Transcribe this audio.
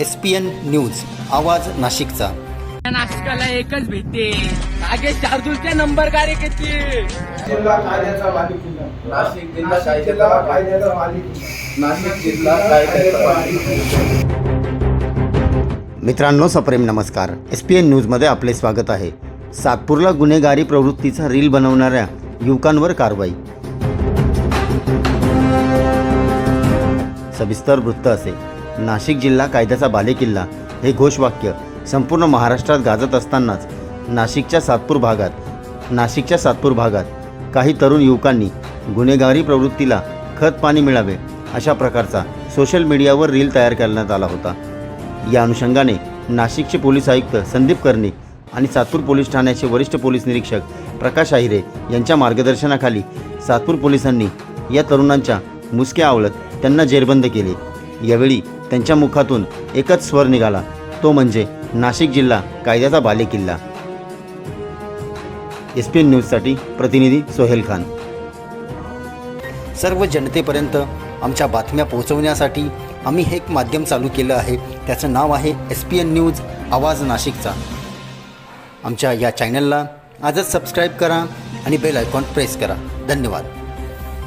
S P N news आवाज नाशिकचा. नाशिकाला एकच भेटते नागेश शार्दूलचे नंबर कार्य किती? जिल्हा कायद्याचा मालिक जिल्हा नाशिक जिल्हा नाशिक कायद्याचा जिल्हा मालिक. कायद्याचा मालिक जिल्हा. नाशिक जिल्हा कायद्याचा मालिक. मित्रांनो सप्रेम नमस्कार. एस पी एन न्यूजमध्ये आपले स्वागत आहे. सातपूरला गुन्हेगारी प्रवृत्तीचा रील बनवणाऱ्या युवकांवर कारवाई. सविस्तर वृत्त असे. नाशिक जिल्हा कायद्याचा बालेकिल्ला हे घोषवाक्य संपूर्ण महाराष्ट्रात गाजत असतानाच नाशिकच्या सातपूर भागात नाशिकच्या सातपूर भागात काही तरुण युवकांनी गुन्हेगारी प्रवृत्तीला खत पाणी मिळावे अशा प्रकारचा सोशल मीडियावर रील तयार करण्यात आला होता. या अनुषंगाने नाशिकचे पोलीस आयुक्त संदीप कर्णिक आणि सातपूर पोलीस ठाण्याचे वरिष्ठ पोलीस निरीक्षक प्रकाश आहिरे यांच्या मार्गदर्शनाखाली सातपूर पोलिसांनी या तरुणांच्या मुसक्या आवळत त्यांना जेरबंद केले. यावेळी त्यांच्या मुखातून एकच स्वर निघाला. तो म्हणजे नाशिक जिल्हा कायद्याचा बालेकिल्ला. एस पी एन न्यूजसाठी प्रतिनिधी सोहेल खान. सर्व जनतेपर्यंत आमच्या बातम्या पोहोचवण्यासाठी आम्ही हे एक माध्यम चालू केलं आहे. त्याचं नाव आहे एस पी एन न्यूज आवाज नाशिकचा. आमच्या या चॅनलला आजच सबस्क्राईब करा आणि बेल आयकॉन प्रेस करा. धन्यवाद.